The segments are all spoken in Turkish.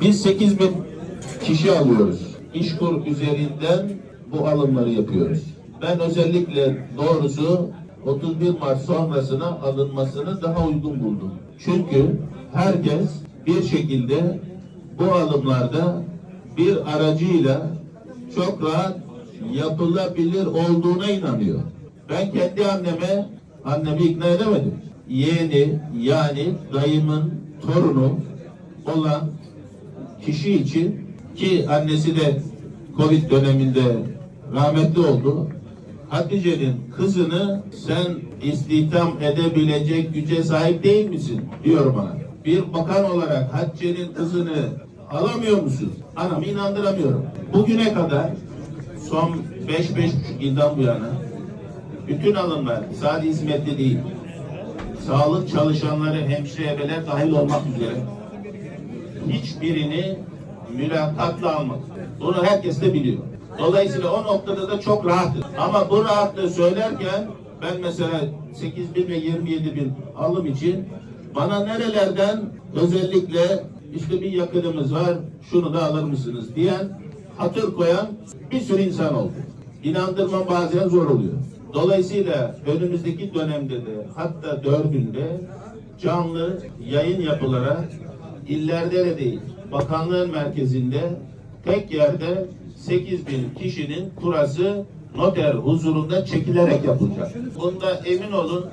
Biz 8 bin kişi alıyoruz. İşkur üzerinden bu alımları yapıyoruz. Ben özellikle doğrusu 31 Mart sonrasına alınmasını daha uygun buldum. Çünkü herkes bir şekilde bu alımlarda bir aracıyla çok rahat yapılabilir olduğuna inanıyor. Ben kendi anneme, annemi ikna edemedim. Yeğeni yani dayımın torunu olan kişi için ki annesi de Covid döneminde rahmetli oldu. Hatice'nin kızını sen istihdam edebilecek güce sahip değil misin? diyor bana. Bir bakan olarak Hatice'nin kızını alamıyor musun? Anamı inandıramıyorum. Bugüne kadar son 5-5,5 yıldan bu yana bütün alımlar sadece hizmetli değil. Sağlık çalışanları, hemşire dahil olmak üzere hiçbirini mülakatla almadı. Bunu herkes de biliyor. Dolayısıyla o noktada da çok rahatız. Ama bu rahatlığı söylerken ben mesela 8 bin ve 27 bin alım için bana nerelerden özellikle işte bir yakınımız var şunu da alır mısınız diyen hatır koyan bir sürü insan oldu. İnandırmam bazen zor oluyor. Dolayısıyla önümüzdeki dönemde de hatta dördünde canlı yayın yapılarak illerde de değil, bakanlığın merkezinde tek yerde 8 bin kişinin kurası noter huzurunda çekilerek yapılacak. Bunda emin olun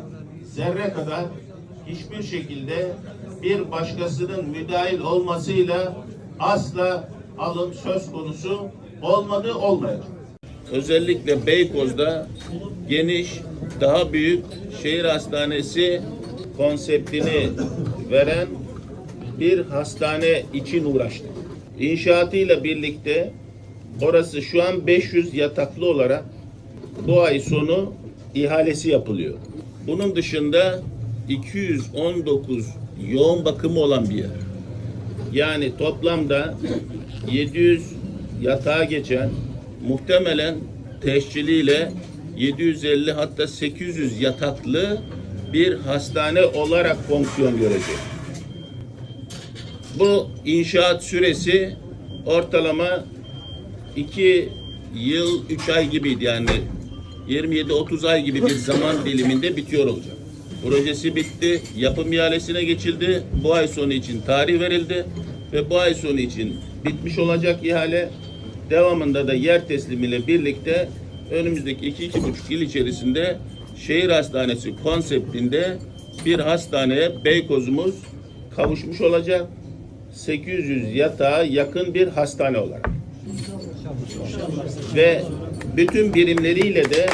zerre kadar hiçbir şekilde bir başkasının müdahil olmasıyla asla alım söz konusu olmadı olmayacak. Özellikle Beykoz'da geniş, daha büyük şehir hastanesi konseptini veren bir hastane için uğraştık. İnşaatıyla birlikte orası şu an 500 yataklı olarak bu ay sonu ihalesi yapılıyor. Bunun dışında 219 yoğun bakımı olan bir yer. Yani toplamda 700 yatağa geçen muhtemelen teşkiliyle 750 hatta 800 yataklı bir hastane olarak fonksiyon görecek. Bu inşaat süresi ortalama 2 yıl 3 ay gibiydi yani 27-30 ay gibi bir zaman diliminde bitiyor olacak. Projesi bitti, yapım ihalesine geçildi. Bu ay sonu için tarih verildi ve bu ay sonu için bitmiş olacak ihale. Devamında da yer teslimiyle birlikte önümüzdeki iki, iki buçuk yıl içerisinde şehir hastanesi konseptinde bir hastaneye Beykoz'umuz kavuşmuş olacak. 800 yatağa yakın bir hastane olarak. Ve bütün birimleriyle de